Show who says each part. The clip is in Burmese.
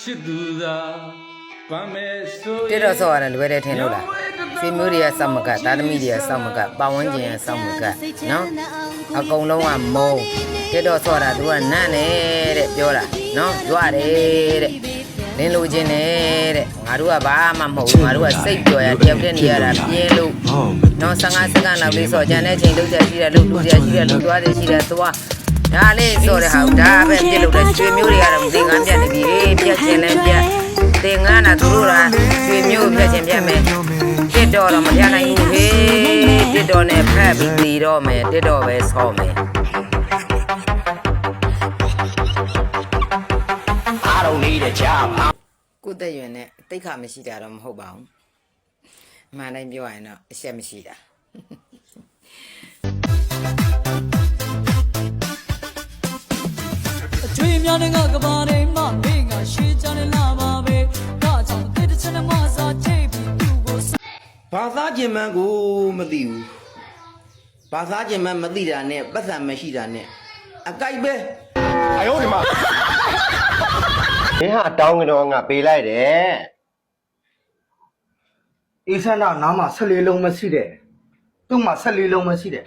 Speaker 1: ချစ်သူသာဗမ်းမဲ့ဆို
Speaker 2: တိတော့ဆော့ရတယ်လွယ်တယ်ထင်လို့လားဆွေမျိုးတွေကစောင့်မကတ်သားသမီးတွေကစောင့်မကတ်ပတ်ဝန်းကျင်ကစောင့်မကတ်နော်အကုန်လုံးကမုံတိတော့ဆော့တာသူကနန့်နေတဲ့ပြောတာနော်ကြွတယ်တဲ့လင်းလိုချင်တယ်တဲ့ငါတို့ကဘာမှမဟုတ်ဘူးငါတို့ကစိတ်ကြော်ရတယောက်တည်းနေရတာပြင်းလို့နော်15စက္ကန့်လောက်လေးဆော့ကြတဲ့ချိန်လုံးချက်ရှိတယ်လို့လူချက်ရှိတယ်လို့သွားတယ်ရှိတယ်သွား ဒါလေးဆော့တဲ့ဟာဒါပဲပြစ်လို့တဲ့ဆွေမျိုးတွေကတော့ဒီကမ်းပြတ်နေပြီပြက်ချင်လဲပြက်တင်ငန်းတာသူတို့ကဆွေမျိုးပြက်ချင်ပြက်မယ်တစ်တော်တော့မပြနိုင်ဘူးဟေးတစ်တော်နဲ့ဖက်ပြီးတည်တော့မယ်တစ်တော်ပဲဆော့မယ်
Speaker 3: I don't need a job. I'm
Speaker 2: ကိုယ့်တက်ရွယ်နဲ့တိတ်ခါမရှိတာတော့မဟုတ်ပါဘူးအမှန်တိုင်းပြောရရင်တော့အရှက်မရှိတာ
Speaker 4: များတဲ့ကကဘာတွေမှမေးငါရှေးချနေလာပါပဲဒါကြောင့်တစ်တစ်ချက်နဲ့မစားချိတ်ပြီးသူ့ကို
Speaker 5: ဘာသာကျင်မှန်းကိုမသိဘူးဘာသာကျင်မှန်းမသိတာနဲ့ပတ်စံမရှိတာနဲ့အကြိုက်ပဲ
Speaker 6: မင်းဟာတောင်းကတော့ငါပေးလိုက်တယ်
Speaker 7: အေးဆန္ဒနားမှာ14လုံးမရှိတယ်သူ့မှာ14လုံးမရှိတယ်